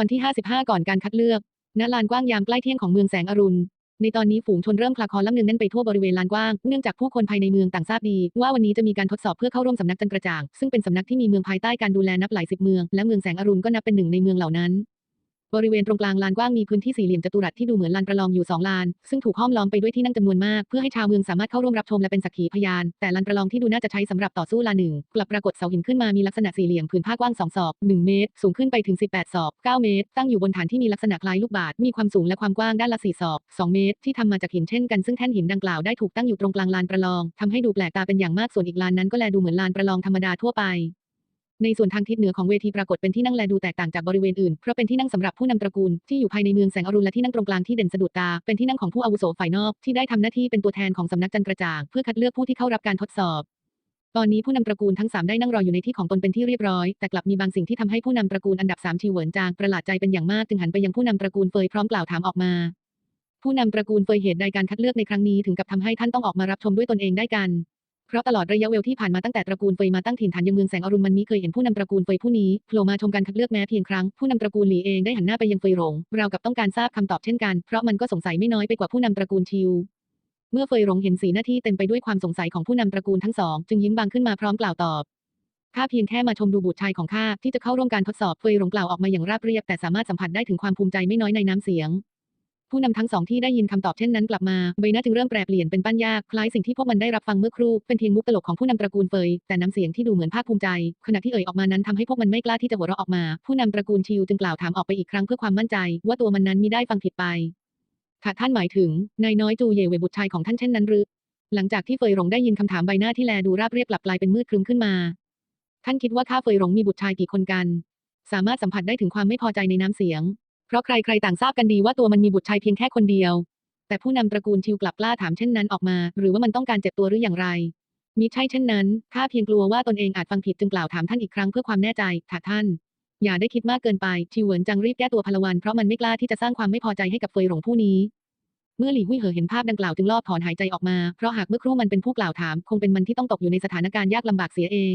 ตอนที่ 55 ก่อนการคัดเลือก ณ ลานกว้างยามใกล้เที่ยงของเมืองแสงอรุณ ในตอนนี้ฝูงชนเริ่มคลาคอล่ำเนืองแน่นไปทั่วบริเวณลานกว้าง เนื่องจากผู้คนภายในเมืองต่างทราบดี ว่าวันนี้จะมีการทดสอบเพื่อเข้าร่วมสำนักจันกระจ่าง ซึ่งเป็นสำนักที่มีเมืองภายใต้การดูแลนับหลายสิบเมือง และเมืองแสงอรุณก็นับเป็นหนึ่งในเมืองเหล่านั้น บริเวณตรงกลางลานกว้างมีพื้นที่สี่เหลี่ยมจัตุรัสที่ดูเหมือนลานประลองอยู่สองลาน ซึ่งถูกห้อมล้อมไปด้วยที่นั่งจำนวนมาก เพื่อให้ชาวเมืองสามารถเข้าร่วมรับชมและเป็นสักขีพยาน แต่ลานประลองที่ดูน่าจะใช้สำหรับต่อสู้ลานหนึ่งกลับปรากฏเสาหินขึ้นมามีลักษณะสี่เหลี่ยมผืนผ้ากว้าง2ศอก1เมตร สูงขึ้นไปถึง 18 ศอก 9 เมตร ตั้งอยู่บนฐานที่มีลักษณะคล้ายลูกบาศก์มีความสูงและความกว้างด้านละ4ศอก 2 เมตร ที่ทำมาจากหินเช่นกันซึ่งแท่นหินดังกล่าวได้ถูกตั้งอยู่ตรงกลางลานประลองทำให้ดูแปลกตาเป็นอย่างมากส่วนอีกลานนั้นก็แลดูเหมือนลานประลองธรรมดาทั่วไป ในส่วนทางทิศเหนือของเวทีปรากฏเป็นที่นั่งแลดูแตกต่างจากบริเวณอื่น เพราะเป็นที่นั่งสำหรับผู้นำตระกูลที่อยู่ภายในเมืองแสงอรุณและที่นั่งตรงกลางที่เด่นสะดุดตา เป็นที่นั่งของผู้อาวุโสฝ่ายนอกที่ได้ทำหน้าที่เป็นตัวแทนของสำนักจันกระจ่างเพื่อคัดเลือกผู้ที่เข้ารับการทดสอบตอนนี้ผู้นำตระกูลทั้งสามได้นั่งรออยู่ในที่ของตนเป็นที่เรียบร้อย แต่กลับมีบางสิ่งที่ทำให้ผู้นำตระกูลอันดับสามชีเหวินจางประหลาดใจเป็นอย่างมากจึงหันไปยังผู้นำตระกูลเฟยพร้อมกล่าวถามออกมา ผู้นำตระกูลเฟยเหตุใดการคัดเลือกในครั้งนี้ถึงกับทำให้ท่านต้องออกมารับชมด้วยตนเองได้กัน เพราะตลอดระยะเวลาที่ผ่านมาตั้งแต่ตระกูลเฟยมาตั้งถิ่นฐานยังเมืองแสงอรุณมันมิเคยเห็นผู้นำตระกูลเฟยผู้นี้โผล่มาชมการคัดเลือกแม้เพียงครั้งผู้นำตระกูลหลีเองได้หันหน้าไปยังเฟยหลงราวกับต้องการทราบคำตอบเช่นกันเพราะมันก็สงสัยไม่น้อยไปกว่าผู้นำตระกูลชิวเมื่อเฟยหลงเห็นสีหน้าที่เต็มไปด้วยความสงสัยของผู้นำตระกูลทั้งสอง จึงยิ้มบางขึ้นมาพร้อมกล่าวตอบข้าเพียงแค่มาชมดูบุตรชายของข้าที่จะเข้าร่วมการทดสอบเฟยหลงกล่าวออกมาอย่างราบเรียบแต่สามารถสัมผัสได้ถึงความภูมิใจไม่น้อยในน้ำเสียง ผู้นำทั้งสองที่ได้ยินคำตอบเช่นนั้นกลับมา ใบหน้าจึงเริ่มแปรเปลี่ยนเป็นปั้นยาก คล้ายสิ่งที่พวกมันได้รับฟังเมื่อครู่ เป็นเพียงมุกตลกของผู้นำตระกูลเฟย แต่น้ำเสียงที่ดูเหมือนภาคภูมิใจ ขณะที่เอ่ยออกมานั้นทำให้พวกมันไม่กล้าที่จะหัวเราะออกมา ผู้นำตระกูลชิวจึงกล่าวถามออกไปอีกครั้งเพื่อความมั่นใจ ว่าตัวมันนั้นมิได้ฟังผิดไปถ้าท่านหมายถึงนายน้อยจูเย่เวบุตรชายของท่านเช่นนั้นหรือ หลังจากที่เฟยหลงได้ยินคำถามใบหน้าที่แลดูราบเรียบกลับกลายเป็นมืดครึ้มขึ้นมา ท่านคิดว่าข้าเฟยหลงมีบุตรชายกี่คนกัน สามารถสัมผัสได้ถึงความไม่พอใจในน้ำเสียง เพราะใครๆต่างทราบกันดีว่าตัวมันมีบุตรชายเพียงแค่คนเดียว แต่ผู้นำตระกูลชิวกลับกล้าถามเช่นนั้นออกมา หรือว่ามันต้องการเจ็บตัวหรืออย่างไรมิใช่เช่นนั้นข้าเพียงกลัวว่าตนเองอาจฟังผิดจึงกล่าวถามท่านอีกครั้งเพื่อความแน่ใจถ้าท่าน อย่าได้คิดมากเกินไปชิวเหวินจังรีบแก้ตัวพลวันเพราะมันไม่กล้าที่จะสร้างความไม่พอใจให้กับเฟยหลงผู้นี้ เมื่อหลี่หุ่ยเหอเห็นภาพดังกล่าวจึงรอบถอนหายใจออกมาเพราะหากเมื่อครู่มันเป็นผู้กล่าวถาม คงเป็นมันที่ต้องตกอยู่ในสถานการณ์ยากลำบากเสียเอง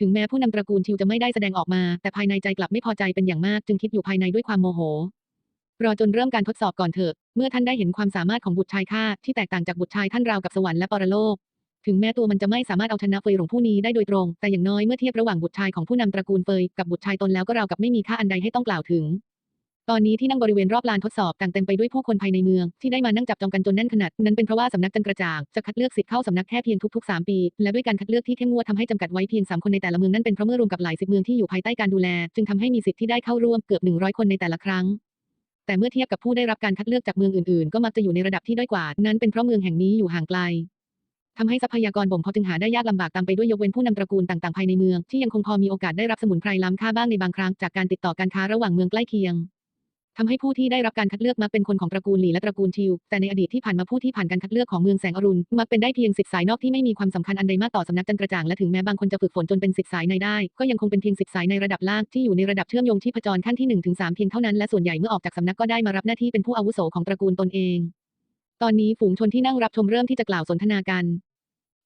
ถึงแม้ผู้นำตระกูลชิวจะไม่ได้แสดงออกมา แต่ภายในใจกลับไม่พอใจเป็นอย่างมาก จึงคิดอยู่ภายในด้วยความโมโห รอจนเริ่มการทดสอบก่อนเถอะ เมื่อท่านได้เห็นความสามารถของบุตรชายข้าที่แตกต่างจากบุตรชายท่านราวกับสวรรค์และปรโลก ถึงแม้ตัวมันจะไม่สามารถเอาชนะเฟยหลงผู้นี้ได้โดยตรง แต่อย่างน้อยเมื่อเทียบระหว่างบุตรชายของผู้นำตระกูลเฟยกับบุตรชายตนแล้วก็ราวกับไม่มีค่าอันใดให้ต้องกล่าวถึง ตอนนี้ที่นั่งบริเวณรอบลานทดสอบต่างเต็มไปด้วยผู้คนภายในเมือง ที่ได้มานั่งจับจองกันจนแน่นขนาด นั้นเป็นเพราะว่าสำนักจันกระจ่างจะคัดเลือกสิทธิ์เข้าสำนักแค่เพียงทุกๆ 3 ปี และด้วยการคัดเลือกที่เข้มงวดทำให้จำกัดไว้เพียง 3 คนในแต่ละเมืองนั่นเป็นเพราะเมื่อรวมกับหลายสิบเมืองที่อยู่ภายใต้การดูแล จึงทำให้มีสิทธิ์ที่ได้เข้าร่วมเกือบ 100 คนในแต่ละครั้งแต่เมื่อเทียบกับผู้ได้รับการคัดเลือกจากเมืองอื่นๆ ก็มักจะอยู่ในระดับที่ด้อยกว่า นั้นเป็นเพราะเมืองแห่งนี้อยู่ห่างไกลทำให้ทรัพยากรบ่มเพาะจึงหาได้ยากลำบากตามไปด้วยยกเว้นผู้นำตระกูลต่างๆภายในเมือง ที่ยังคงพอมีโอกาสได้รับสมุนไพรล้ำค่าบ้างในบางครั้งจากการติดต่อการค้าระหว่างเมืองใกล้เคียง ทำให้ผู้ที่ได้รับการคัดเลือกมักเป็นคนของตระกูลหลีและตระกูลชิว แต่ในอดีตที่ผ่านมาผู้ที่ผ่านการคัดเลือกของเมืองแสงอรุณมักเป็นได้เพียงสิทธิสายนอกที่ไม่มีความสำคัญอันใดมากต่อสำนักจันทร์กระจ่างและถึงแม้บางคนจะฝึกฝนจนเป็นสิทธิสายในได้ ก็ยังคงเป็นเพียงสิทธิสายในระดับล่างที่อยู่ในระดับเชื่อมโยงที่ผจรขั้นที่1ถึง3เพียงเท่านั้นและส่วนใหญ่เมื่อออกจากสำนักก็ได้มารับหน้าที่เป็นผู้อาวุโสของตระกูลตนเอง ตอนนี้ฝูงชนที่นั่งรับชมเริ่มที่จะกล่าวสนทนากัน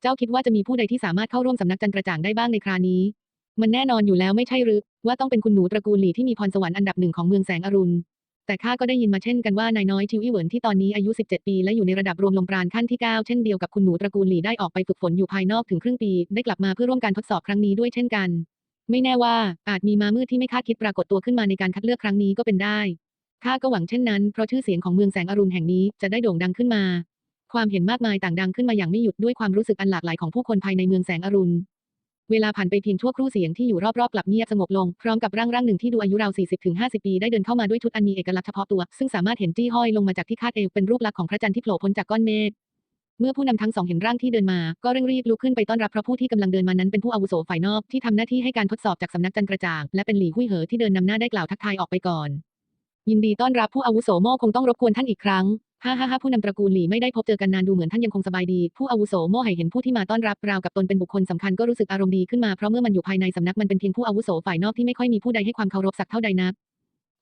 เจ้าคิดว่าจะมีผู้ใดที่สามารถเข้าร่วมสำนักจันกระจ่างได้บ้างในครานี้ มันแน่นอนอยู่แล้วไม่ใช่หรือว่าต้องเป็นคุณหนูตระกูลหลีที่มีพรสวรรค์อันดับหนึ่งของเมืองแสงอรุณ แต่ข้าก็ได้ยินมาเช่นกันว่านายน้อยชิวอี้เหวินที่ตอนนี้อายุ 17 ปี และอยู่ในระดับรวมลมปราณขั้นที่ 9 เช่นเดียวกับคุณหนูตระกูลหลี่ได้ออกไปฝึกฝนอยู่ภายนอกถึงครึ่งปี ได้กลับมาเพื่อร่วมการทดสอบครั้งนี้ด้วยเช่นกัน ไม่แน่ว่าอาจมีมามืดที่ไม่คาดคิดปรากฏตัวขึ้นมาในการคัดเลือกครั้งนี้ก็เป็นได้ข้าก็หวังเช่นนั้นเพราะชื่อเสียงของเมืองแสงอรุณแห่งนี้จะได้โด่งดังขึ้นมา ความเห็นมากมายต่างดังขึ้นมาอย่างไม่หยุดด้วยความรู้สึกอันหลากหลายของผู้คนภายในเมืองแสงอรุณ เวลาผ่านไปเพียงชั่วครู่เสียงที่อยู่รอบๆกลับเงียบสงบลง พร้อมกับร่างร่างหนึ่งที่ดูอายุราว 40-50 ปีได้เดินเข้ามาด้วยชุดอันมีเอกลักษณ์เฉพาะตัว ซึ่งสามารถเห็นจี้ห้อยลงมาจากที่คาดเอวเป็นรูปลักษณ์ของพระจันทร์ที่โผล่พ้นจากก้อนเมฆเมื่อผู้นำทั้งสองเห็นร่างที่เดินมา ก็เร่งรีบลุกขึ้นไปต้อนรับเพราะผู้ที่กำลังเดินมานั้นเป็นผู้อาวุโสฝ่ายนอกที่ทำหน้าที่ให้การทดสอบจากสำนักจันกระจ่างและเป็นหลี่หุยเหอที่เดินนำหน้าได้กล่าวทักทายออกไปก่อน ยินดีต้อนรับผู้อาวุโสโม่คงต้องรบกวนท่านอีกครั้ง ฮ่าฮ่าฮ่าผู้นำตระกูลหลี่ไม่ได้พบเจอกันนานดูเหมือนท่านยังคงสบายดี ผู้อาวุโสโม่ให้เห็นผู้ที่มาต้อนรับราวกับตนเป็นบุคคลสำคัญก็รู้สึกอารมณ์ดีขึ้นมาเพราะเมื่อมันอยู่ภายในสำนักมันเป็นเพียงผู้อาวุโสฝ่ายนอกที่ไม่ค่อยมีผู้ใดให้ความเคารพสักเท่าใดนัก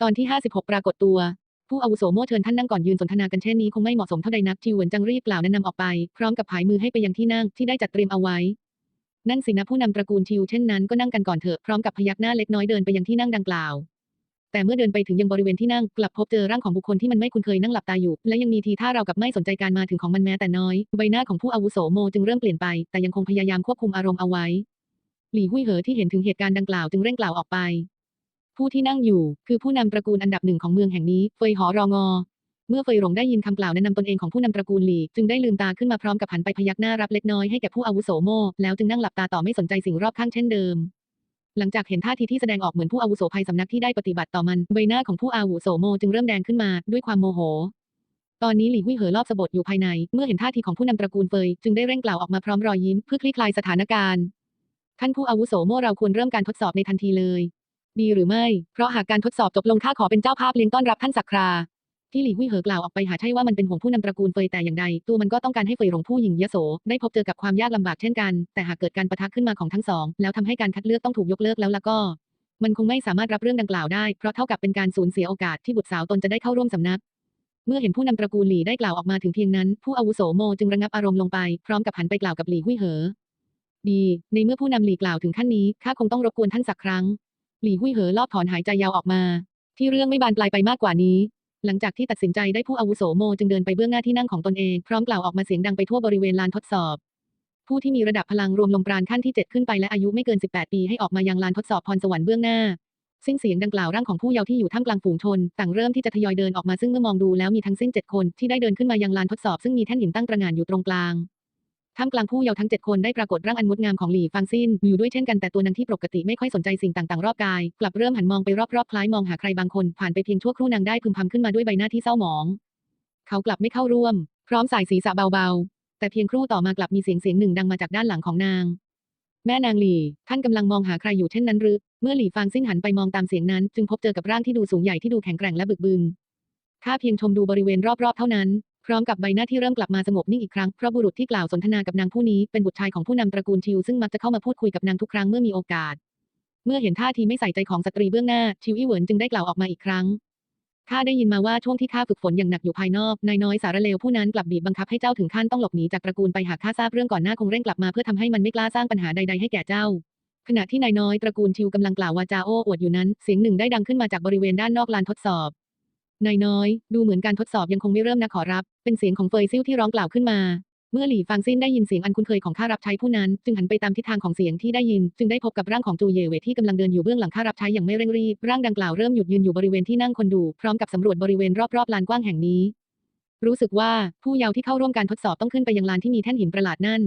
ตอนที่ 56 ปรากฏตัว ผู้อาวุโสโม่เชิญท่านนั่งก่อนยืนสนทนากันเช่นนี้คงไม่เหมาะสมเท่าใดนักจิวเหวินจังรีบกล่าวแนะนำออกไป พร้อมกับผายมือให้ไปยังที่นั่งที่ได้จัดเตรียมเอาไว้นั่นสินะผู้นำตระกูลชิวเช่นนั้นก็นั่งกันก่อนเถอะพร้อมกับพยักหน้าเล็กน้อยเดินไปยังที่นั่งดังกล่าว แต่เมื่อเดินไปถึงยังบริเวณที่นั่งกลับพบเจอร่างของบุคคลที่มันไม่คุ้นเคยนั่งหลับตาอยู่ และยังมีทีท่าเรากับไม่สนใจการมาถึงของมันแม้แต่น้อย ใบหน้าของผู้อาวุโสโมจึงเริ่มเปลี่ยนไป แต่ยังคงพยายามควบคุมอารมณ์เอาไว้ หลี่หุ้ยเหอที่เห็นถึงเหตุการณ์ดังกล่าวจึงเร่งกล่าวออกไป ผู้ที่นั่งอยู่ คือผู้นำตระกูลอันดับหนึ่งของเมืองแห่งนี้เฟยหอรองอเมื่อเฟยหลงได้ยินคำกล่าวแนะนำตนเองของผู้นำตระกูลหลี่จึงได้ลืมตาขึ้นมาพร้อมกับหันไปพยักหน้ารับเล็กน้อยให้แก่ผู้อาวุโสโมแล้วจึงนั่งหลับตาต่อไม่สนใจสิ่งรอบข้างเช่นเดิม หลังจากเห็นท่าทีที่แสดงออกเหมือนผู้อาวุโสภัยสำนักที่ได้ปฏิบัติต่อมัน ใบหน้าของผู้อาวุโสโมจึงเริ่มแดงขึ้นมาด้วยความโมโห ตอนนี้หลี่หุ้ยเหอรอบสะบดอยู่ภายใน เมื่อเห็นท่าทีของผู้นำตระกูลเฟยจึงได้เร่งกล่าวออกมาพร้อมรอยยิ้มเพื่อคลี่คลายสถานการณ์ ท่านผู้อาวุโสโมเราควรเริ่มการทดสอบในทันทีเลย ดีหรือไม่ เพราะหากการทดสอบจบลงข้าขอเป็นเจ้าภาพเลี้ยงต้อนรับท่านสักครา ที่หลี่หุยเหอกล่าวออกไปหาใช่ว่ามันเป็นห่วงผู้นำตระกูลเฟยแต่อย่างใด ตัวมันก็ต้องการให้เฟยหลงผู้หญิงยโส ได้พบเจอกับความยากลำบากเช่นกัน แต่หากเกิดการประทะขึ้นมาของทั้งสอง แล้วทำให้การคัดเลือกต้องถูกยกเลิกแล้วล่ะก็ มันคงไม่สามารถรับเรื่องดังกล่าวได้ เพราะเท่ากับเป็นการสูญเสียโอกาสที่บุตรสาวตนจะได้เข้าร่วมสำนัก เมื่อเห็นผู้นำตระกูลหลี่ได้กล่าวออกมาถึงเพียงนั้น ผู้อาวุโสโมจึงระงับอารมณ์ลงไป พร้อมกับหันไปกล่าวกับหลี่หุยเหอ ดี ในเมื่อผู้นำหลี่กล่าวถึงขั้นนี้ ข้าคงต้องรบกวนท่านสักครั้ง หลี่หุยเหอลอบถอนหายใจยาวออกมา ที่เรื่องไม่บานปลายไปมากกว่านี้ หลังจากที่ตัดสินใจได้ผู้อาวุโสโมจึงเดินไปเบื้องหน้าที่นั่งของตนเอง พร้อมกล่าวออกมาเสียงดังไปทั่วบริเวณลานทดสอบ ผู้ที่มีระดับพลังรวมลมปราณขั้นที่ 7 ขึ้นไปและอายุไม่เกิน 18 ปีให้ออกมายังลานทดสอบพรสวรรค์เบื้องหน้าสิ้นเสียงดังกล่าวร่างของผู้เยาว์ที่อยู่ท่ามกลางฝูงชน ต่างเริ่มที่จะทยอยเดินออกมาซึ่งเมื่อมองดูแล้วมีทั้งสิ้นเจ็ดคนที่ได้เดินขึ้นมายังลานทดสอบซึ่งมีแท่นหินตั้งตระหง่านอยู่ตรงกลาง ท่ามกลางผู้เยาว์ทั้ง7คนได้ปรากฏร่างอันงดงามของหลี่ฟางซินอยู่ด้วยเช่นกันแต่ตัวนางที่ปกติไม่ค่อยสนใจสิ่งต่างๆ รอบกาย กลับเริ่มหันมองไปรอบๆคล้ายมองหาใครบางคนผ่านไปเพียงชั่วครู่นางได้พึมพำขึ้นมาด้วยใบหน้าที่เศร้าหมอง เขากลับไม่เข้าร่วม พร้อมสายศีรษะเบาๆ แต่เพียงครู่ต่อมากลับมีเสียงเสียงหนึ่งดังมาจากด้านหลังของนาง แม่นางหลี่ ท่านกำลังมองหาใครอยู่เช่นนั้นหรือเมื่อหลี่ฟางซิ่งหันไปมองตามเสียงนั้น จึงพบเจอกับร่างที่ดูสูงใหญ่ที่ดูแข็งแกร่งและบึกบึนข้าเพียงชมดูบริเวณรอบๆเท่านั้น ร้อมกับใบหน้าที่เริ่มกลับมาสงบนิ่งอีกครั้งเพราะบุรุษที่กล่าวสนทนากับนางผู้นี้เป็นบุตรชายของผู้นำตระกูลชิวซึ่งมักจะเข้ามาพูดคุยกับนางทุกครั้งเมื่อมีโอกาส เมื่อเห็นท่าทีไม่ใส่ใจของสตรีเบื้องหน้าชิวอี้เหวินจึงได้กล่าวออกมาอีกครั้งข้าได้ยินมาว่าช่วงที่ข้าฝึกฝนอย่างหนักอยู่ภายนอกนายน้อยสารเลวผู้นั้นกลับบีบบังคับให้เจ้าถึงขั้นต้องหลบหนีจากตระกูลไปหากข้าทราบเรื่องก่อนหน้าคงเร่งกลับมาเพื่อทำให้มันไม่กล้าสร้างปัญหาใดๆให้แก่เจ้า ขณะที่นายน้อยตระกูลชิวกำลังกล่าววาจาโอ้อวดอยู่นั้น เสียงหนึ่งได้ดังขึ้นมาจากบริเวณด้านนอกลานทดสอบ นายน้อย ดูเหมือนการทดสอบยังคงไม่เริ่มนะขอรับ เป็นเสียงของเฟยซิ่วที่ร้องกล่าวขึ้นมา เมื่อหลี่ฟางซินได้ยินเสียงอันคุ้นเคยของข้ารับใช้ผู้นั้น จึงหันไปตามทิศทางของเสียงที่ได้ยิน จึงได้พบกับร่างของจูเยเวทที่กำลังเดินอยู่เบื้องหลังข้ารับใช้อย่างไม่เร่งรีบ ร่างดังกล่าวเริ่มหยุดยืนอยู่บริเวณที่นั่งคนดูพร้อมกับสำรวจบริเวณรอบๆลานกว้างแห่งนี้ รู้สึกว่าผู้เยาว์ที่เข้าร่วมการทดสอบต้องขึ้นไปยังลานที่มีแท่นหินประหลาดนั่น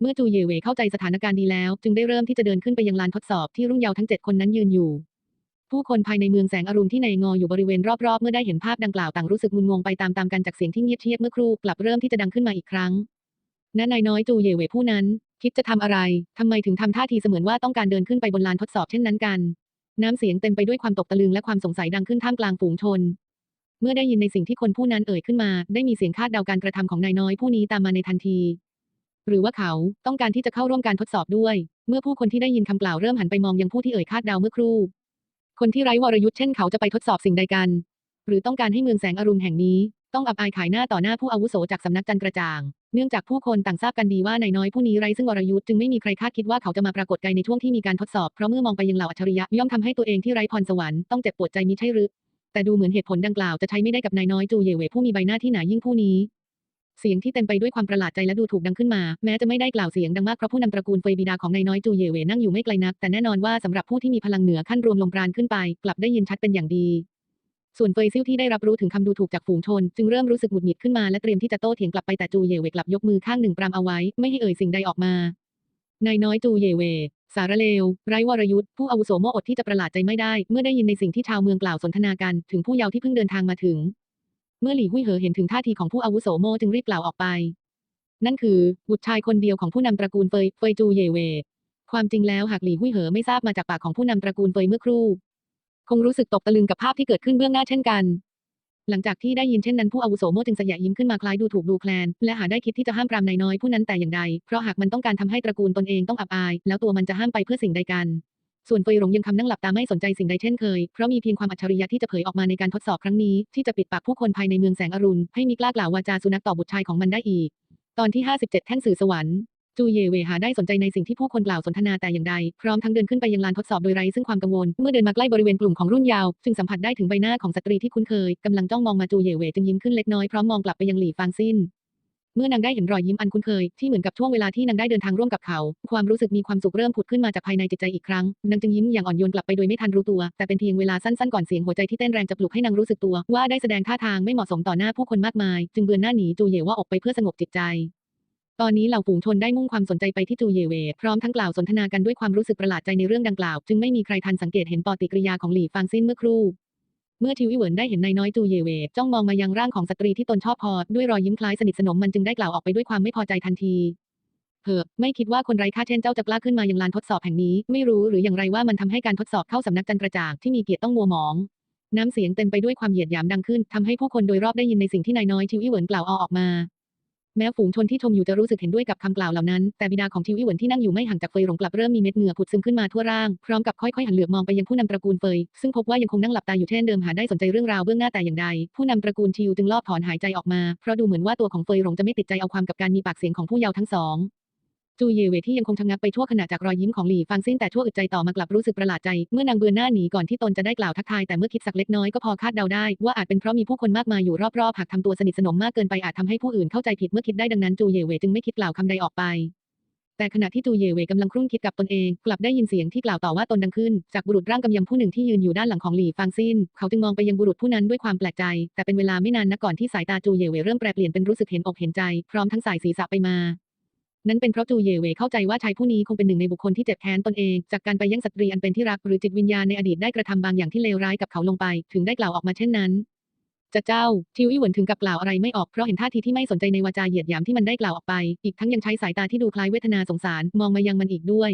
เมื่อจูเยเวเข้าใจสถานการณ์ดีแล้ว จึงได้เริ่มที่จะเดินขึ้นไปยังลานทดสอบที่รุ่งเยาว์ทั้งเจ็ดคนนั้นยืนอยู่ ผู้คนภายในเมืองแสงอรุณที่ในงออยู่บริเวณรอบๆ เมื่อได้เห็นภาพดังกล่าวต่างรู้สึกงุนงงไปตามๆกันจากเสียงที่เงียบเชียบเมื่อครู่กลับเริ่มที่จะดังขึ้นมาอีกครั้งณนายน้อยจูเย่เวผู้นั้น คิดจะทำอะไรทำไมถึงทำท่าทีเสมือนว่าต้องการเดินขึ้นไปบนลานทดสอบเช่นนั้นกัน น้ำเสียงเต็มไปด้วยความตกตะลึงและความสงสัยดังขึ้นท่ามกลางฝูงชน เมื่อได้ยินในสิ่งที่คนผู้นั้นเอ่ยขึ้นมา ได้มีเสียงคาดเดาการกระทำของนายน้อยผู้นี้ตามมาในทันที หรือว่าเขาต้องการที่จะเข้าร่วมการทดสอบด้วย เมื่อผู้คนที่ได้ยินคำกล่าวเริ่มหันไปมองยังผู้ที่เอ่ยคาดเดาเมื่อครู่ คนที่ไร้วรยุทธ์เช่นเขาจะไปทดสอบสิ่งใดกัน หรือต้องการให้เมืองแสงอรุณแห่งนี้ ต้องอับอายขายหน้าต่อหน้าผู้อาวุโสจากสำนักจันกระจ่าง เนื่องจากผู้คนต่างทราบกันดีว่านายน้อยผู้นี้ไร้ซึ่งวรยุทธ์จึงไม่มีใครคาดคิดว่าเขาจะมาปรากฏกายในช่วงที่มีการทดสอบเพราะเมื่อมองไปยังเหล่าอัจฉริยะย่อมทำให้ตัวเองที่ไร้พรสวรรค์ต้องเจ็บปวดใจมิใช่หรือแต่ดูเหมือนเหตุผลดังกล่าวจะใช้ไม่ได้กับนายน้อยจูเย่เวผู้มีใบหน้าที่หนายิ่งผู้นี้ เสียงที่เต็มไปด้วยความประหลาดใจและดูถูกดังขึ้นมา แม้จะไม่ได้กล่าวเสียงดังมากเพราะผู้นำตระกูลเฟยบิดาของนายน้อยจูเยเวนั่งอยู่ไม่ไกลนัก แต่แน่นอนว่าสำหรับผู้ที่มีพลังเหนือขั้นรวมลมปราณขึ้นไป กลับได้ยินชัดเป็นอย่างดี ส่วนเฟยซิ่วที่ได้รับรู้ถึงคำดูถูกจากฝูงชน จึงเริ่มรู้สึกหงุดหงิดขึ้นมาและเตรียมที่จะโต้เถียงกลับไปแต่จูเยเวกลับยกมือข้างหนึ่งปรามเอาไว้ไม่ให้เอ่ยสิ่งใดออกมานายน้อยจูเยเวสารเลว ไร้วรยุทธ์ผู้อาวุโสโมอดที่จะประหลาดใจไม่ได้ เมื่อได้ยินในสิ่งที่ชาวเมืองกล่าวสนทนากัน ถึงผู้เยาว์ที่เพิ่งเดินทางมาถึง เมื่อหลี่หุ้ยเหอเห็นถึงท่าทีของผู้อาวุโสโมจึงรีบกล่าวออกไป นั่นคือบุตรชายคนเดียวของผู้นำตระกูลเฟยเฟยจูเย่เว ความจริงแล้วหากหลี่หุ้ยเหอไม่ทราบมาจากปากของผู้นำตระกูลเฟยเมื่อครู่ คงรู้สึกตกตะลึงกับภาพที่เกิดขึ้นเบื้องหน้าเช่นกัน หลังจากที่ได้ยินเช่นนั้นผู้อาวุโสโมจึงสยะยิ้มขึ้นมาคล้ายดูถูกดูแคลน และหาได้คิดที่จะห้ามปรามนายน้อยผู้นั้นแต่อย่างใด เพราะหากมันต้องการทำให้ตระกูลตนเองต้องอับอาย แล้วตัวมันจะห้ามไปเพื่อสิ่งใดกัน ส่วนเฟยหลงยังคำนั่งหลับตาไม่สนใจสิ่งใดเช่นเคย เพราะมีเพียงความอัจฉริยะที่จะเผยออกมาในการทดสอบครั้งนี้ ที่จะปิดปากผู้คนภายในเมืองแสงอรุณ ให้มีกล้ากล่าววาจาสุนัขต่อบุตรชายของมันได้อีก ตอนที่ 57 แท่งสื่อสวรรค์จูเย่เวหาได้สนใจในสิ่งที่ผู้คนกล่าวสนทนาแต่อย่างใด พร้อมทั้งเดินขึ้นไปยังลานทดสอบโดยไร้ซึ่งความกังวล เมื่อเดินมาใกล้บริเวณกลุ่มของรุ่นยาว จึงสัมผัสได้ถึงใบหน้าของสตรีที่คุ้นเคยกำลังจ้องมองมาจูเย่เวจึงยิ้มขึ้นเล็กน้อยพร้อมมองกลับไปยังหลี่ฟางซิน เมื่อนางได้เห็นรอยยิ้มอันคุ้นเคย ที่เหมือนกับช่วงเวลาที่นางได้เดินทางร่วมกับเขา ความรู้สึกมีความสุขเริ่มผุดขึ้นมาจากภายในจิตใจอีกครั้ง นางจึงยิ้มอย่างอ่อนโยนกลับไปโดยไม่ทันรู้ตัว แต่เป็นเพียงเวลาสั้นๆก่อนเสียงหัวใจที่เต้นแรงจะปลุกให้นางรู้สึกตัวว่าได้แสดงท่าทางไม่เหมาะสมต่อหน้าผู้คนมากมาย จึงเบือนหน้าหนีจูเย่ว่าออกไปเพื่อสงบจิตใจตอนนี้เหล่าฝูงชนได้มุ่งความสนใจไปที่จูเยเว พร้อมทั้งกล่าวสนทนากันด้วยความรู้สึกประหลาดใจในเรื่องดังกล่าว จึงไม่มีใครทันสังเกตเห็นปฏิกิริยาของหลี่ฟางซินเมื่อครู่ เมื่อทิวอีเหวินได้เห็นนายน้อยจูเยเวจ้องมองมายังร่างของสตรีที่ตนชอบพอ ด้วยรอยยิ้มคล้ายสนิทสนมมันจึงได้กล่าวออกไปด้วยความไม่พอใจทันทีเฮ้อไม่คิดว่าคนไร้ค่าเช่นเจ้าจะกล้าขึ้นมายังลานทดสอบแห่งนี้ ไม่รู้หรืออย่างไรว่ามันทำให้การทดสอบเข้าสำนักจันทร์กระจ่างที่มีเกียรติต้องมัวหมอง น้ำเสียงเต็มไปด้วยความเหยียดหยามดังขึ้นทำให้ผู้คนโดยรอบได้ยินในสิ่งที่นายน้อยทิวอีเหวินกล่าวเอาออกมา แม้ฝูงชนที่ชมอยู่จะรู้สึกเห็นด้วยกับคำกล่าวเหล่านั้น แต่บิดาของทิวอีเหวินที่นั่งอยู่ไม่ห่างจากเฟยหลงกลับเริ่มมีเม็ดเหงื่อผุดซึมขึ้นมาทั่วร่าง พร้อมกับค่อยๆหันเหลือบมองไปยังผู้นำตระกูลเฟย ซึ่งพบว่ายังคงนั่งหลับตาอยู่เช่นเดิมหาได้สนใจเรื่องราวเบื้องหน้าแต่อย่างใด ผู้นำตระกูลทิวจึงลอบถอนหายใจออกมา เพราะดูเหมือนว่าตัวของเฟยหลงจะไม่ติดใจเอาความกับการมีปากเสียงของผู้เยาว์ทั้งสอง จูเยเวที่ยังคงชะงักไปชั่วขณะจากรอยยิ้มของหลี่ฟางซินแต่ชั่วอึดใจต่อมากลับรู้สึกประหลาดใจ เมื่อนางเบือนหน้าหนีก่อนที่ตนจะได้กล่าวทักทายแต่เมื่อคิดสักเล็กน้อยก็พอคาดเดาได้ว่าอาจเป็นเพราะมีผู้คนมากมายอยู่รอบๆหากทำตัวสนิทสนมมากเกินไปอาจทำให้ผู้อื่นเข้าใจผิดเมื่อคิดได้ดังนั้นจูเยเวจึงไม่คิดกล่าวคำใดออกไปแต่ขณะที่จูเยเวกำลังครุ่นคิดกับตนเอง กลับได้ยินเสียงที่กล่าวต่อว่าตนดังขึ้น จากบุรุษร่างกำยำผู้หนึ่งที่ยืนอยู่ด้านหลังของหลี่ฟางซินเขาจึงมองไปยังบุรุษผู้นั้นด้วยความแปลกใจ แต่เป็นเวลาไม่นานนักก่อนที่สายตาจูเยเวเริ่มแปรเปลี่ยนเป็นรู้สึกเห็นอกเห็นใจ พร้อมทั้งสายศีรษะไปมา นั่นเป็นเพราะจูเยเวเข้าใจว่าชายผู้นี้คงเป็นหนึ่งในบุคคลที่เจ็บแค้นตนเอง จากการไปแย่งสตรีอันเป็นที่รักหรือจิตวิญญาณในอดีตได้กระทำบางอย่างที่เลวร้ายกับเขาลงไป ถึงได้กล่าวออกมาเช่นนั้นจะเจ้า ทิวอี้หวนถึงกับกล่าวอะไรไม่ออกเพราะเห็นท่าทีที่ไม่สนใจในวาจาเหยียดหยามที่มันได้กล่าวออกไป อีกทั้งยังใช้สายตาที่ดูคล้ายเวทนาสงสารมองมายังมันอีกด้วย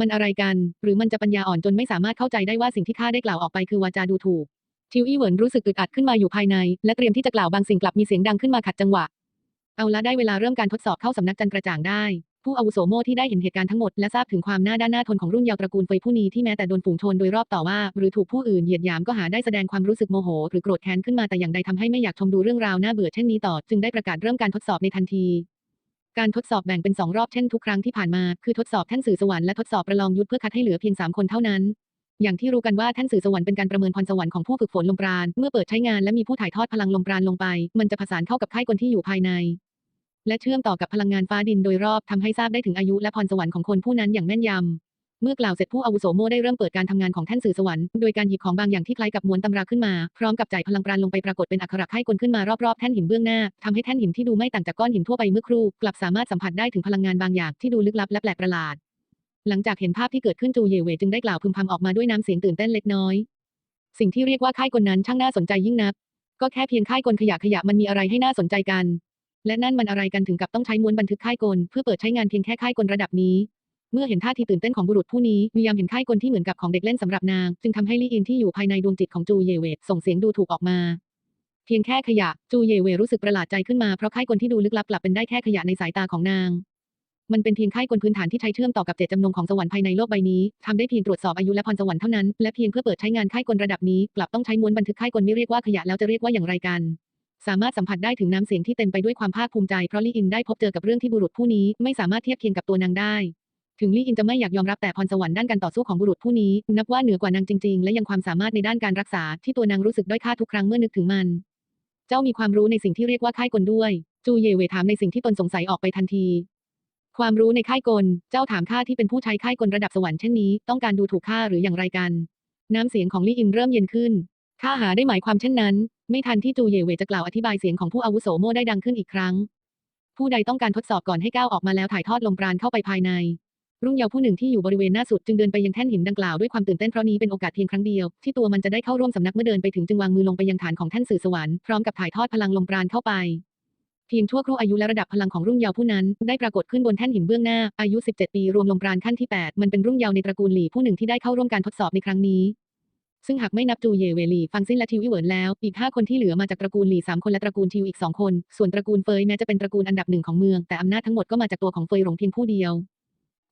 มันอะไรกัน หรือมันจะปัญญาอ่อนจนไม่สามารถเข้าใจได้ว่าสิ่งที่ข้าได้กล่าวออกไปคือวาจาดูถูก ทิวอี้หวนรู้สึกอึดอัดขึ้นมาอยู่ภายใน และเตรียมที่จะกล่าวบางสิ่งกลับมีเสียงดังขึ้นมาขัดจังหวะ เอาละได้เวลาเริ่มการทดสอบเข้าสำนักจันกระจ่างได้ ผู้อาวุโสโมที่ได้เห็นเหตุการณ์ทั้งหมดและทราบถึงความหน้าด้านหน้าทนของรุ่นเยาวตระกูลเฟยผู้นี้ที่แม้แต่โดนฝูงชนโดยรอบต่อว่า หรือถูกผู้อื่นเหยียดหยามก็หาได้แสดงความรู้สึกโมโห หรือโกรธแค้นขึ้นมาแต่อย่างใดทำให้ไม่อยากชมดูเรื่องราวน่าเบื่อเช่นนี้ต่อจึงได้ประกาศเริ่มการทดสอบในทันทีการทดสอบแบ่งเป็นสองรอบเช่นทุกครั้งที่ผ่านมา คือทดสอบแท่นสื่อสวรรค์และทดสอบประลองยุทธเพื่อคัดให้เหลือเพียงสามคนเท่านั้น อย่างที่รู้กันว่าแท่นสื่อสวรรค์เป็นการประเมินพรสวรรค์ของผู้ฝึกฝนลมปราณ เมื่อเปิดใช้งานและมีผู้ถ่ายทอดพลังลมปราณลงไป มันจะผสานเข้ากับค่ายกลที่อยู่ภายใน และเชื่อมต่อกับพลังงานฟ้าดินโดยรอบทำให้ทราบได้ถึงอายุและพรสวรรค์ของคนผู้นั้นอย่างแม่นยำเมื่อกล่าวเสร็จผู้อาวุโสโมได้เริ่มเปิดการทำงานของแท่นสื่อสวรรค์โดยการหยิบของบางอย่างที่คล้ายกับม้วนตำราขึ้นมาพร้อมกับจ่ายพลังปราณลงไปปรากฏเป็นอักขระไข้กลขึ้นมารอบๆแท่นหินเบื้องหน้าทำให้แท่นหินที่ดูไม่ต่างจากก้อนหินทั่วไปเมื่อครู่กลับสามารถสัมผัสได้ถึงพลังงานบางอย่างที่ดูลึกลับและแปลกประหลาด หลังจากเห็นภาพที่เกิดขึ้นจูเยเวจึงได้กล่าวพึมพำออกมาด้วยน้ำเสียงตื่นเต้นเล็กน้อย สิ่งที่เรียกว่าค่ายกลนั้นช่างน่าสนใจยิ่งนัก ก็แค่เพียงค่ายกลขยะขยะมันมีอะไรให้น่าสนใจกัน และนั่นมันอะไรกันถึงกับต้องใช้ม้วนบันทึกค่ายกลเพื่อเปิดใช้งานเพียงแค่ค่ายกลระดับนี้ เมื่อเห็นท่าทีตื่นเต้นของบุรุษผู้นี้วิยามเห็นค่ายกลที่เหมือนกับของเด็กเล่นสำหรับนาง จึงทำให้ลี่อินที่อยู่ภายในดวงจิตของจูเยเวส่งเสียงดูถูกออกมา เพียงแค่ขยะจูเยเวรู้สึกประหลาดใจขึ้นมาเพราะค่ายกลที่ดูลึกลับกลับเป็นได้แค่ขยะในสายตาของนาง มันเป็นเพียงค่ายกลพื้นฐานที่ใช้เชื่อมต่อกับเจตจำนงของสวรรค์ภายในโลกใบนี้ทำได้เพียงตรวจสอบอายุและพรสวรรค์เท่านั้น และเพียงเพื่อเปิดใช้งานค่ายกลระดับนี้ กลับต้องใช้ม้วนบันทึกค่ายกลไม่เรียกว่าขยะแล้วจะเรียกว่าอย่างไรกัน สามารถสัมผัสได้ถึงน้ำเสียงที่เต็มไปด้วยความภาคภูมิใจเพราะลี่อินได้พบเจอกับเรื่องที่บุรุษผู้นี้ไม่สามารถเทียบเคียงกับตัวนางได้ถึงลี่อินจะไม่อยากยอมรับแต่พรสวรรค์ด้านการต่อสู้ของบุรุษผู้นี้ นับว่าเหนือกว่านางจริง ๆ และยังความสามารถในด้านการรักษาที่ตัวนางรู้สึกด้อยค่าทุกครั้งเมื่อนึกถึงมัน เจ้ามีความรู้ในสิ่งที่เรียกว่าค่ายกลด้วย จูเยเวถามในสิ่งที่ตนสงสัยออกไปทันที ความรู้ในค่ายกล เจ้าถามข้าที่เป็นผู้ใช้ค่ายกลระดับสวรรค์เช่นนี้ ต้องการดูถูกข้าหรืออย่างไรกัน น้ำเสียงของลี่อินเริ่มเย็นขึ้น ข้าหาได้หมายความเช่นนั้น ไม่ทันที่จูเยเวจะกล่าวอธิบายเสียงของผู้อาวุโสโม่ได้ดังขึ้นอีกครั้ง ผู้ใดต้องการทดสอบก่อนให้ก้าวออกมาแล้วถ่ายทอดลมปราณเข้าไปภายใน รุ่งเยาว์ผู้หนึ่งที่อยู่บริเวณหน้าสุดจึงเดินไปยังแท่นหินดังกล่าวด้วยความตื่นเต้นเพราะนี้เป็นโอกาสเพียงครั้งเดียวที่ตัวมันจะได้เข้าร่วมสำนักเมื่อเดินไปถึงจึงวางมือลงไปยังฐานของแท่นสื่อสวรรค์พร้อมกับถ่ายทอดพลังลมปราณเข้าไป พียงชั่วครู่อายุและระดับพลังของรุ่งเยาว์ผู้นั้น ได้ปรากฏขึ้นบนแท่นหินเบื้องหน้า อายุ 17 ปีรวมลมปราณขั้นที่ 8 มันเป็นรุ่งเยาว์ในตระกูลหลี่ผู้หนึ่งที่ได้เข้าร่วมการทดสอบในครั้งนี้ซึ่งหากไม่นับจูเยเวหลี่ฟังซินและทิวอีเหวินแล้ว อีก 5 คนที่เหลือมาจากตระกูลหลี่3คนและตระกูลทิวอีก 2 คน ส่วนตระกูลเฟยแม้จะเป็นตระกูลอันดับหนึ่งของเมือง แต่อำนาจทั้งหมดก็มาจากตัวของเฟยหลงเพียงผู้เดียว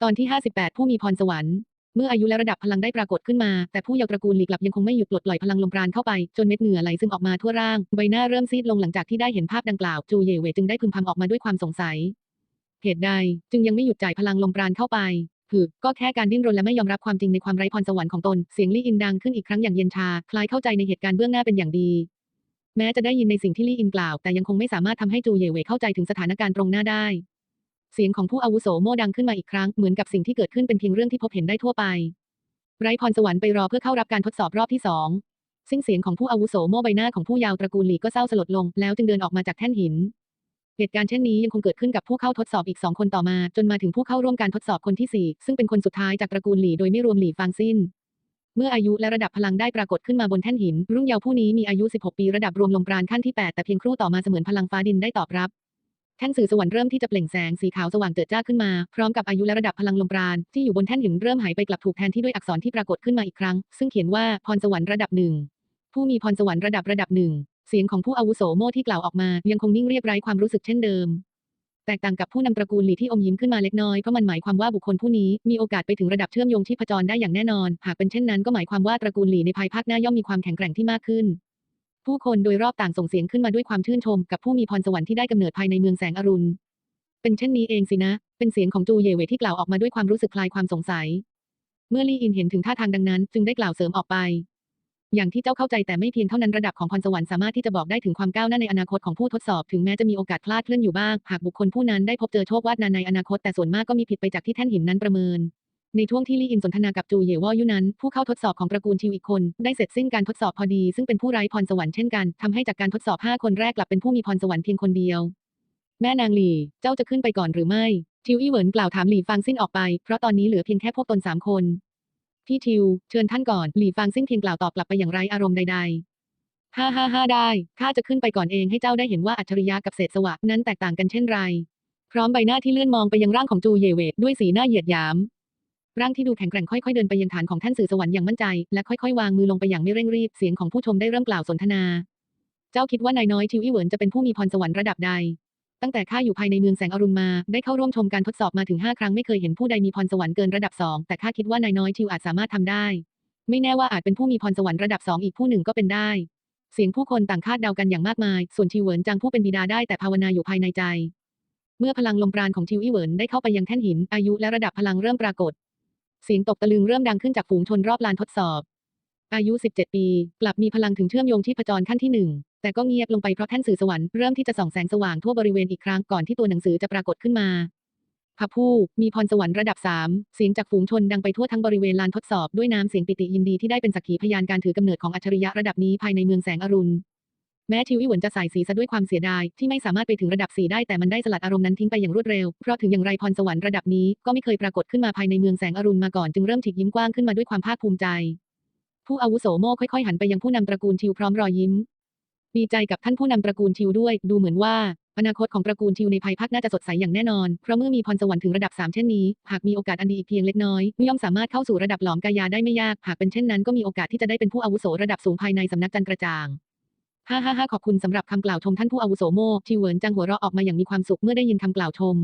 ตอนที่ 58 ผู้มีพรสวรรค์ เมื่ออายุและระดับพลังได้ปรากฏขึ้นมา แต่ผู้เยาว์ตระกูลหลีกลับยังคงไม่หยุดปลดปล่อยพลังลมปราณเข้าไป จนเม็ดเหงื่อไหลซึมออกมาทั่วร่าง ใบหน้าเริ่มซีดลงหลังจากที่ได้เห็นภาพดังกล่าว จูเยเวจึงได้พึมพำออกมาด้วยความสงสัย เหตุใด จึงยังไม่หยุดจ่ายพลังลมปราณเข้าไปคือก็แค่การดิ้นรนและไม่ยอมรับความจริงในความไร้พรสวรรค์ของตน เสียงลี่อินดังขึ้นอีกครั้งอย่างเย็นชา คล้ายเข้าใจในเหตุการณ์เบื้องหน้าเป็นอย่างดี แม้จะได้ยินในสิ่งที่ลี่อินกล่าว แต่ยังคงไม่สามารถทำให้จูเย่เวเข้าใจถึงสถานการณ์ตรงหน้าได้ เสียงของผู้อาวุโสโม่ดังขึ้นมาอีกครั้งเหมือนกับสิ่งที่เกิดขึ้นเป็นเพียงเรื่องที่พบเห็นได้ทั่วไป ไร้พรสวรรค์ไปรอเพื่อเข้ารับการทดสอบรอบที่สองซึ่งเสียงของผู้อาวุโสโม่ใบหน้าของผู้ยาวตระกูลหลีก็เศร้าสลดลง แล้วจึงเดินออกมาจากแท่นหิน เหตุการณ์เช่นนี้ยังคงเกิดขึ้นกับผู้เข้าทดสอบอีกสองคนต่อมา จนมาถึงผู้เข้าร่วมการทดสอบคนที่สี่ซึ่งเป็นคนสุดท้ายจากตระกูลหลีโดยไม่รวมหลีฟางซินเมื่ออายุและระดับพลังได้ปรากฏขึ้นมาบนแท่นหิน รุ่งเยาว์ผู้นี้มีอายุ 16 ปีระดับรวมลมปราณขั้นที่ 8 แต่เพียงครู่ต่อมาเสมือนพลังฟ้าดินได้ตอบรับ แท่นสื่อสวรรค์เริ่มที่จะเปล่งแสงสีขาวสว่างเจิดจ้าขึ้นมา พร้อมกับอายุและระดับพลังลมปราณที่อยู่บนแท่นหินเริ่มหายไปกลับถูกแทนที่ด้วยอักษรที่ปรากฏขึ้นมาอีกครั้ง ซึ่งเขียนว่าพรสวรรค์ระดับหนึ่งผู้มีพรสวรรค์ระดับระดับหนึ่งเสียงของผู้อาวุโสโม่ที่กล่าวออกมา ยังคงนิ่งเรียบไร้ความรู้สึกเช่นเดิม แตกต่างกับผู้นำตระกูลหลีที่อมยิ้มขึ้นมาเล็กน้อยเพราะมันหมายความว่าบุคคลผู้นี้มีโอกาสไปถึงระดับเชื่อมโยงที่ผจรได้อย่างแน่นอน หากเป็นเช่นนั้นก็หมายความว่าตระกูลหลีในภายภาคหน้าย่อมมีความแข็งแกร่งที่มากขึ้น ผู้คนโดยรอบต่างส่งเสียงขึ้นมาด้วยความชื่นชม กับผู้มีพรสวรรค์ที่ได้กำเนิดภายในเมืองแสงอรุณ เป็นเช่นนี้เองสินะ เป็นเสียงของจูเยเวที่กล่าวออกมาด้วยความรู้สึกคลายความสงสัย เมื่อลี่อินเห็นถึงท่าทางดังนั้น จึงได้กล่าวเสริมออกไป อย่างที่เจ้าเข้าใจแต่ไม่เพียงเท่านั้นระดับของพรสวรรค์สามารถที่จะบอกได้ถึงความก้าวหน้าในอนาคตของผู้ทดสอบถึงแม้จะมีโอกาสพลาดเคลื่อนอยู่บ้าง หากบุคคลผู้นั้นได้พบเจอโชควาดนานในอนาคตแต่ส่วนมากก็มีผิดไปจากที่แท่นหินนั้นประเมิน ในช่วงที่ลี่อินสนทนากับจูเย่ว่ายุนั้น ผู้เข้าทดสอบของตระกูลชิวอีกคน ได้เสร็จสิ้นการทดสอบพอดี ซึ่งเป็นผู้ไร้พรสวรรค์เช่นกันทำให้จากการทดสอบ 5 คนแรกกลับเป็นผู้มีพรสวรรค์เพียงคนเดียว แม่นางหลี่ เจ้าจะขึ้นไปก่อนหรือไม่ทิวอีเหวินกล่าวถามหลี่ฟางซินออกไป เพราะตอนนี้เหลือเพียงแค่พวกตนสามคน พี่ทิว เชิญท่านก่อน หลี่ฟางซินเพียงกล่าวตอบกลับไปอย่างไรอารมณ์ใดๆฮ่าฮ่าฮ่าได้ ข้าจะขึ้นไปก่อนเองให้เจ้าได้เห็นว่าอัจฉริยะกับเศษสวะนั้นแตกต่างกันเช่นไร พร้อมใบหน้าที่เลื่อนมองไปยังร่างของจูเยเวตด้วยสีหน้าเหยียดหยาม ร่างที่ดูแข็งแกร่งค่อยๆเดินไปยังฐานของท่านสื่อสวรรค์อย่างมั่นใจ และค่อยๆ วางมือลงไปอย่างไม่เร่งรีบ เสียงของผู้ชมได้เริ่มกล่าวสนทนา เจ้าคิดว่านายน้อยทิวอี้เหวินจะเป็นผู้มีพรสวรรค์ระดับใด ตั้งแต่ข้าอยู่ภายในเมืองแสงอรุณมา ได้เข้าร่วมชมการทดสอบมาถึง5ครั้งไม่เคยเห็นผู้ใดมีพรสวรรค์เกินระดับ2แต่ข้าคิดว่านายน้อยทิวอาจสามารถทำได้ ไม่แน่ว่าอาจเป็นผู้มีพรสวรรค์ระดับ2อีกผู้หนึ่งก็เป็นได้ เสียงผู้คนต่างคาดเดากันอย่างมากมาย ส่วนทิวเหวินจังผู้เป็นบิดาได้แต่ภาวนาอยู่ภายในใจเมื่อพลังลมปราณของทิวอี้เหวินได้เข้าไปยังแท่นหิน อายุและระดับพลังเริ่มปรากฏ เสียงตกตะลึงเริ่มดังขึ้นจากฝูงชนรอบลานทดสอบ อายุ 17 ปี กลับมีพลังถึงเชื่อมโยงที่ผจรขั้นที่หนึ่งแต่ก็เงียบลงไปเพราะแท่นสื่อสวรรค์เริ่มที่จะส่องแสงสว่างทั่วบริเวณอีกครั้งก่อนที่ตัวหนังสือจะปรากฏขึ้นมาพระผู้มีพรสวรรค์ระดับ 3 เสียงจากฝูงชนดังไปทั่วทั้งบริเวณลานทดสอบด้วยน้ำเสียงปิติยินดีที่ได้เป็นสักขีพยานการถือกำเนิดของอัจฉริยะระดับนี้ภายในเมืองแสงอรุณ แม้ทิวอี้เหวินจะใส่สีซะด้วยความเสียดาย ที่ไม่สามารถไปถึงระดับสีได้แต่มันได้สลัดอารมณ์นั้นทิ้งไปอย่างรวดเร็ว เพราะถึงอย่างไรพรสวรรค์ระดับนี้ก็ไม่เคยปรากฏขึ้นมาภายในเมืองแสงอรุณมาก่อนจึงเริ่มฉีกยิ้มกว้างขึ้นมาด้วยความภาคภูมิใจ ผู้อาวุโสโม่ค่อยๆ หันไปยังผู้นำตระกูลทิวพร้อมรอยยิ้มดีใจกับท่านผู้นำตระกูลทิวด้วย ดูเหมือนว่าอนาคตของตระกูลทิวในภายภาคน่าจะสดใสอย่างแน่นอน เพราะเมื่อมีพรสวรรค์ถึงระดับ 3 เช่นนี้ หากมีโอกาสอันดีอีกเพียงเล็กน้อยย่อมสามารถเข้าสู่ระดับหลอมกายาได้ไม่ยาก หากเป็นเช่นนั้นก็มีโอกาสที่จะได้เป็นผู้อาวุโสระดับสูงภายในสำนักจันกระจ่าง ฮ่าฮ่าฮ่าขอบคุณสำหรับคำกล่าวชมท่านผู้อาวุโสโม่ทิวเหวินจังหัวเราะออกมาอย่างมีความสุขเมื่อได้ยินคำกล่าวชม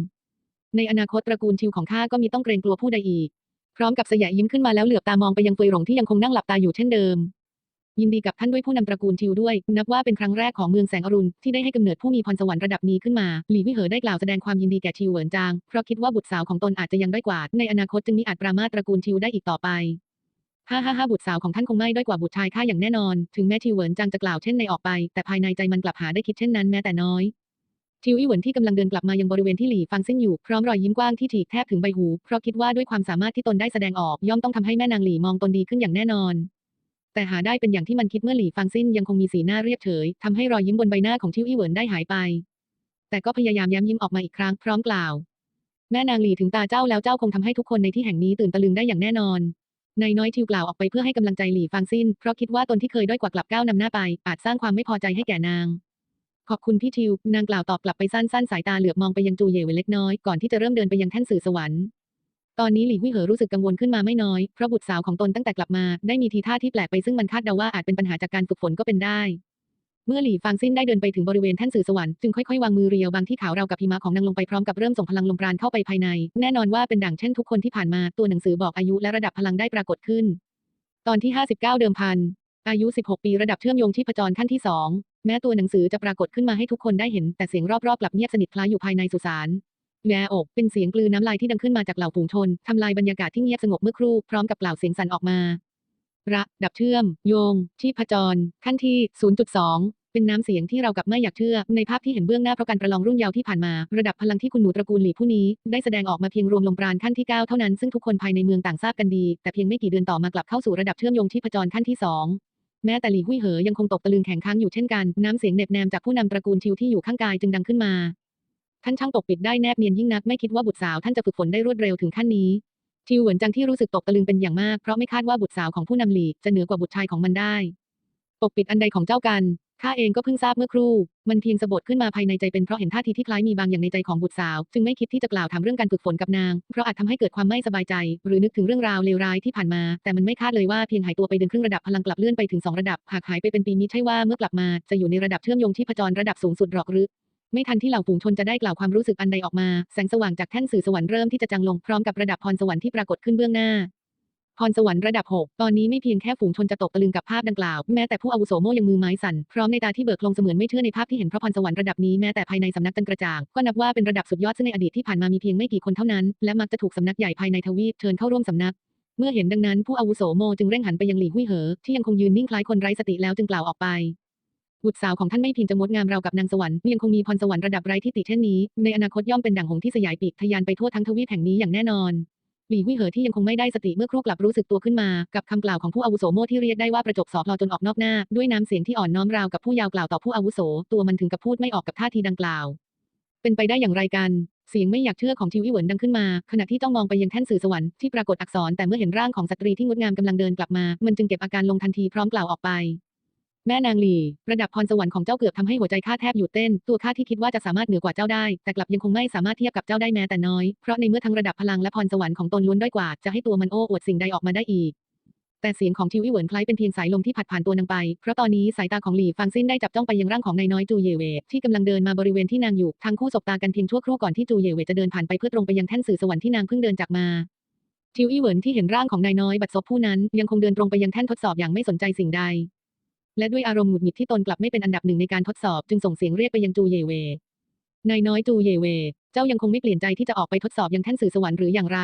ในอนาคตตระกูลทิวของข้าก็มีต้องเกรงกลัวผู้ใดอีก พร้อมกับสยะยิ้มขึ้นมาแล้วเหลือบตามองไปยังเฟยหลงที่ยังคงนั่งหลับตาอยู่เช่นเดิม ยินดีกับท่านด้วยผู้นำตระกูลทิวด้วย นับว่าเป็นครั้งแรกของเมืองแสงอรุณที่ได้ให้กำเนิดผู้มีพรสวรรค์ระดับนี้ขึ้นมาหลี่วิเหอได้กล่าวแสดงความยินดีแก่ทิวเหวินจางเพราะคิดว่าบุตรสาวของตนอาจจะยังได้กว่า ในอนาคตจึงมีอาจปรามาตระกูลทิวได้อีกต่อไป ฮ่าฮ่าฮ่าบุตรสาวของท่านคงไม่ด้อยกว่าบุตรชายข้าอย่างแน่นอน ถึงแม้ทิวเหวินจางจะกล่าวเช่นในออกไป แต่ภายในใจมันกลับหาได้คิดเช่นนั้นแม้แต่น้อยทิวอี้เหวินที่กำลังเดินกลับมายังบริเวณที่หลี่ฟังซิ่งอยู่พร้อมรอยยิ้มกว้างที่ถีบแทบถึงใบหู เพราะคิดว่าด้วยความสามารถที่ตนได้แสดงออกย่อมต้องทำให้แม่นางหลี่มองตนดีขึ้นอย่างแน่นอน แต่หาได้เป็นอย่างที่มันคิดเมื่อหลี่ฟังซินยังคงมีสีหน้าเรียบเฉยทำให้รอยยิ้มบนใบหน้าของทิวอี้เหวินได้หายไป แต่ก็พยายามย้ำยิ้มออกมาอีกครั้งพร้อมกล่าว แม่นางหลี่ถึงตาเจ้าแล้วเจ้าคงทำให้ทุกคนในที่แห่งนี้ตื่นตะลึงได้อย่างแน่นอน นายน้อยทิวกล่าวออกไปเพื่อให้กำลังใจหลี่ฟังซินเพราะคิดว่าตนที่เคยด้อยกว่ากลับก้าวนำหน้าไป อาจสร้างความไม่พอใจให้แก่นาง ขอบคุณพี่ทิว นางกล่าวตอบกลับไปสั้นๆ สายตาเหลือบมองไปยังจูเย่เวเล็กน้อยก่อนที่จะเริ่มเดินไปยังแท่นสื่อสวรรค์ตอนนี้หลี่วิเหอรู้สึกกังวลขึ้นมาไม่น้อยเพราะบุตรสาวของตนตั้งแต่กลับมา ได้มีทีท่าที่แปลกไปซึ่งมันคาดเดาว่าอาจเป็นปัญหาจากการฝึกฝนก็เป็นได้ เมื่อหลี่ฟางซินได้เดินไปถึงบริเวณแท่นสื่อสวรรค์จึงค่อยๆวางมือเรียวบางที่ขาวราวกับหิมะของนางลงไปพร้อมกับเริ่มส่งพลังลมปราณเข้าไปภายใน แน่นอนว่าเป็นดั่งเช่นทุกคนที่ผ่านมาตัวหนังสือบอกอายุและระดับพลังได้ปรากฏขึ้น ตอนที่ 59 เดิมพัน อายุ 16 ปีระดับเชื่อมโยงที่ผจรขั้นที่ 2 แม้ตัวหนังสือจะปรากฏขึ้นมาให้ทุกคนได้เห็น แต่เสียงรอบๆกลับเงียบสนิทคล้ายอยู่ภายในสุสานแย่อกเป็นเสียงกลืนน้ำลายที่ดังขึ้นมาจากเหล่าฝูงชนทำลายบรรยากาศที่เงียบสงบเมื่อครู่พร้อมกับกล่าวเสียงสั่นออกมา ระดับเชื่อม โยงชีพจร ขั้นที่ 0.2เป็นน้ำเสียงที่เรากับไม่อยากเชื่อ ในภาพที่เห็นเบื้องหน้าเพราะการประลองรุ่นยาวที่ผ่านมา ระดับพลังที่คุณหนูตระกูลหลีผู้นี้ ได้แสดงออกมาเพียงรวมลงปราณขั้นที่ 9 เท่านั้นซึ่งทุกคนภายในเมืองต่างทราบกันดี แต่เพียงไม่กี่เดือนต่อมากลับเข้าสู่ระดับเชื่อมโยงชีพจรขั้นที่ 2แม้แต่หลีหุ้ยเหอยังคงตกตะลึงแข็งค้างอยู่เช่นกัน น้ำเสียงเน็บแนมจากผู้นำตระกูลชิวที่อยู่ข้างกายจึงดังขึ้นมา ท่านช่างปกปิดได้แนบเนียนยิ่งนักไม่คิดว่าบุตรสาวท่านจะฝึกฝนได้รวดเร็วถึงขั้นนี้ ทิวเหวินจังที่รู้สึกตกตะลึงเป็นอย่างมากเพราะไม่คาดว่าบุตรสาวของผู้นำหลีจะเหนือกว่าบุตรชายของมันได้ ปกปิดอันใดของเจ้ากันข้าเองก็เพิ่งทราบเมื่อครู่ มันเพียงสะบดขึ้นมาภายในใจเป็นเพราะเห็นท่าทีที่คล้ายมีบางอย่างในใจของบุตรสาว จึงไม่คิดที่จะกล่าวถามเรื่องการฝึกฝนกับนาง เพราะอาจทำให้เกิดความไม่สบายใจ หรือนึกถึงเรื่องราวเลวร้ายที่ผ่านมา แต่มันไม่คาดเลยว่าเพียงหายตัวไปเดือนครึ่งระดับพลังกลับเลื่อนไปถึงสองระดับ หากหายไปเป็นปีมิใช่ว่าเมื่อกลับมาจะอยู่ในระดับเชื่อมโยงที่ผจรระดับสูงสุดหรอกหรือ ไม่ทันที่เหล่าฝูงชนจะได้กล่าวความรู้สึกอันใดออกมา แสงสว่างจากแท่นสื่อสวรรค์เริ่มที่จะจางลงพร้อมกับระดับพรสวรรค์ที่ปรากฏขึ้นเบื้องหน้าพรสวรรค์ระดับ 6 ตอนนี้ไม่เพียงแค่ฝูงชนจะตกตะลึงกับภาพดังกล่าว แม้แต่ผู้อาวุโสโมยังมือไม้สั่น พร้อมในตาที่เบิกลงเสมือนไม่เชื่อในภาพที่เห็นเพราะพรสวรรค์ระดับนี้แม้แต่ภายในสำนักจันกระจ่าง ก็นับว่าเป็นระดับสุดยอดซึ่งในอดีตที่ผ่านมามีเพียงไม่กี่คนเท่านั้น และมักจะถูกสำนักใหญ่ภายในทวีปเชิญเข้าร่วมสำนัก เมื่อเห็นดังนั้นผู้อาวุโสโมจึงเร่งหันไปยังหลี่หุ้ยเหอที่ยังคงยืนนิ่งคล้ายคนไร้สติแล้วจึงกล่าวออกไป บุตรสาวของท่านไม่เพียงจะงดงามราวกับนางสวรรค์ยังคงมีพรสวรรค์ระดับไร้ที่ติเช่นนี้ ในอนาคตย่อมเป็นดั่งหงที่สยายปีกทะยานไปทั่วทั้งทวีปแห่งนี้อย่างแน่นอนหลี่หุ้ยเหอที่ยังคงไม่ได้สติเมื่อครู่กลับรู้สึกตัวขึ้นมา กับคำกล่าวของผู้อาวุโสโม่ที่เรียกได้ว่าประจบสอบลอจนออกนอกหน้า ด้วยน้ำเสียงที่อ่อนน้อมราวกับผู้ยาวกล่าวต่อผู้อาวุโส ตัวมันถึงกับพูดไม่ออกกับท่าทีดังกล่าว เป็นไปได้อย่างไรกัน เสียงไม่อยากเชื่อของทิวอี้เหวินดังขึ้นมา ขณะที่จ้องมองไปยังแท่นสื่อสวรรค์ที่ปรากฏอักษรแต่เมื่อเห็นร่างของสตรีที่งดงามกำลังเดินกลับมา มันจึงเก็บอาการลงทันทีพร้อมกล่าวออกไป แม่นางหลีระดับพรสวรรค์ของเจ้าเกือบทำให้หัวใจข้าแทบหยุดเต้น ตัวข้าที่คิดว่าจะสามารถเหนือกว่าเจ้าได้ แต่กลับยังคงไม่สามารถเทียบกับเจ้าได้แม้แต่น้อย เพราะในเมื่อทั้งระดับพลังและพรสวรรค์ของตนล้วนด้อยกว่า จะให้ตัวมันโอ้อวดสิ่งใดออกมาได้อีกแต่เสียงของทิวอีเหวินคล้ายเป็นเพียงสายลมที่ผัดผ่านตัวนางไป เพราะตอนนี้สายตาของหลี่ฟางซินได้จับจ้องไปยังร่างของนายน้อยจูเยเวที่กำลังเดินมาบริเวณที่นางอยู่ ทั้งคู่สบตากันเพียงชั่วครู่ก่อนที่จูเยเวจะเดินผ่านไปเพื่อตรงไปยังแท่นสื่อสวรรค์ที่นางเพิ่งเดินจากมา ทิวอีเหวินที่เห็นร่างของนายน้อยบัดซบผู้นั้นยังคงเดินตรงไปยังแท่นทดสอบอย่างไม่สนใจสิ่งใด และด้วยอารมณ์หงุดหงิดที่ตนกลับไม่เป็นอันดับหนึ่งในการทดสอบจึงส่งเสียงเรียกไปยังจูเยเวนายน้อยจูเยเว เจ้ายังคงไม่เปลี่ยนใจที่จะออกไปทดสอบยังแท่นสื่อสวรรค์หรืออย่างไร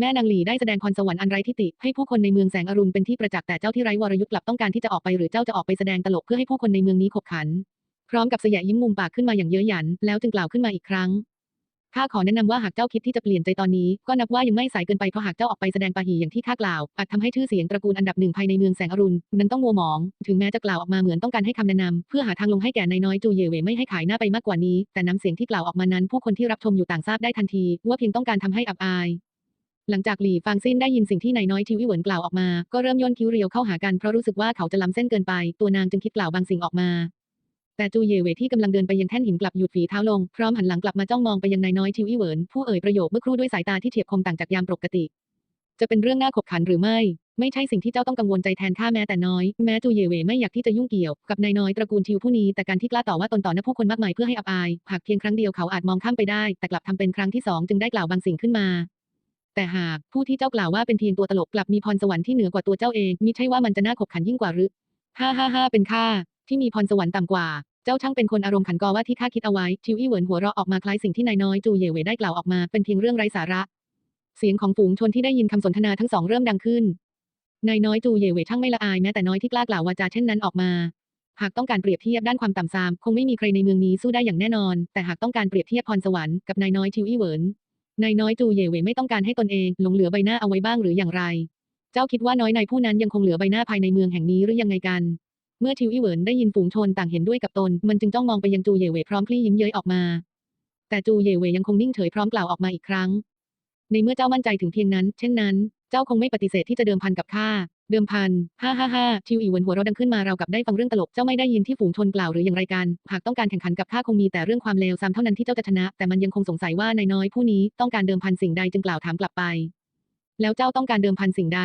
แม่นางหลีได้แสดงพรสวรรค์อันไร้ทิฏฐิให้ผู้คนในเมืองแสงอรุณเป็นที่ประจักษ์แต่เจ้าที่ไร้วรยุทธ์กลับต้องการที่จะออกไปหรือเจ้าจะออกไปแสดงตลกเพื่อให้ผู้คนในเมืองนี้ขบขัน พร้อมกับเสยะยิ้มมุมปากขึ้นมาอย่างเย้ยหยันแล้วจึงกล่าวขึ้นมาอีกครั้ง ข้าขอแนะนำว่าหากเจ้าคิดที่จะเปลี่ยนใจตอนนี้ ก็นับว่ายังไม่สายเกินไปเพราะหากเจ้าออกไปแสดงปาหีอย่างที่ข้ากล่าวอาจทำให้ชื่อเสียงตระกูลอันดับหนึ่งภายในเมืองแสงอรุณนั้นต้องมัวหมอง ถึงแม้จะกล่าวออกมาเหมือนต้องการให้คำแนะนำเพื่อหาทางลงให้แก่นายน้อยจูเยเวไม่ให้ขายหน้าไปมากกว่านี้ แต่น้ำเสียงที่กล่าวออกมานั้น ผู้คนที่รับชมอยู่ต่างทราบได้ทันที ว่าเพียงต้องการทำให้อับอายหลังจากหลี่ฟางซินได้ยินสิ่งที่นายน้อยทิวิเหวินกล่าวออกมา ก็เริ่มย่นคิ้วเรียวเข้าหากันเพราะรู้สึกว่าเขาจะล้ำเส้นเกินไป ตัวนางจึงคิดกล่าวบางสิ่งออกมา แต่จูเยเวที่กำลังเดินไปยังแท่นหินกลับหยุดฝีเท้าลง พร้อมหันหลังกลับมาจ้องมองไปยังนายน้อยทิวอี้เหวินผู้เอ่ยประโยคเมื่อครู่ด้วยสายตาที่เฉียบคมต่างจากยามปกติ จะเป็นเรื่องน่าขบขันหรือไม่ ไม่ใช่สิ่งที่เจ้าต้องกังวลใจแทนข้าแม้แต่น้อย แม้จูเยเวไม่อยากที่จะยุ่งเกี่ยวกับนายน้อยตระกูลทิวผู้นี้แต่การที่กล้าต่อว่าตนต่อหน้าผู้คนมากมายเพื่อให้อับอายหากเพียงครั้งเดียวเขาอาจมองข้ามไปได้ แต่กลับทำเป็นครั้งที่สองจึงได้กล่าวบางสิ่งขึ้นมาแต่หากผู้ที่เจ้ากล่าวว่าเป็นเพียงตัวตลกกลับมีพรสวรรค์ที่เหนือกว่าตัวเจ้าเองมิใช่ว่ามันจะน่าขบขันยิ่งกว่าหรือ ฮ่าฮ่าฮ่าเป็นข้า ที่มีพรสวรรค์ต่ำกว่า เจ้าช่างเป็นคนอารมณ์ขันกอว่าที่ข้าคิดเอาไว้ทิวอี้เหวินหัวเราะออกมาคล้ายสิ่งที่นายน้อยจูเย่เวได้กล่าวออกมาเป็นเพียงเรื่องไร้สาระ เสียงของฝูงชนที่ได้ยินคำสนทนาทั้งสองเริ่มดังขึ้น นายน้อยจูเย่เวช่างไม่ละอายแม้แต่น้อยที่กล้ากล่าววาจาเช่นนั้นออกมา หากต้องการเปรียบเทียบด้านความต่ำซามคงไม่มีใครในเมืองนี้สู้ได้อย่างแน่นอน แต่หากต้องการเปรียบเทียบพรสวรรค์กับนายน้อยทิวอี้เหวินนายน้อยจูเย่เวไม่ต้องการให้ตนเองหลงเหลือใบหน้าเอาไว้บ้างหรืออย่างไร เจ้าคิดว่าน้อยนายผู้นั้นยังคงเหลือใบหน้าภายในเมืองแห่งนี้หรือยังไงกัน เมื่อทิวอี้เหวินได้ยินฝูงชนต่างเห็นด้วยกับตน มันจึงจ้องมองไปยังจูเยเวพร้อมคลี่ยิ้มเย้ยออกมา แต่จูเยเวยังคงนิ่งเฉยพร้อมกล่าวออกมาอีกครั้ง ในเมื่อเจ้ามั่นใจถึงเพียงนั้น เช่นนั้น เจ้าคงไม่ปฏิเสธที่จะเดิมพันกับข้า เดิมพัน ฮ่าฮ่าฮ่าทิวอีเหวินหัวเราะดังขึ้นมาเรากับได้ฟังเรื่องตลก เจ้าไม่ได้ยินที่ฝูงชนกล่าวหรืออย่างไรกัน หากต้องการแข่งขันกับข้าคงมีแต่เรื่องความเลวซ้ำเท่านั้นที่เจ้าจะชนะ แต่มันยังคงสงสัยว่านายน้อยผู้นี้ต้องการเดิมพันสิ่งใดจึงกล่าวถามกลับไป แล้วเจ้าต้องการเดิมพันสิ่งใด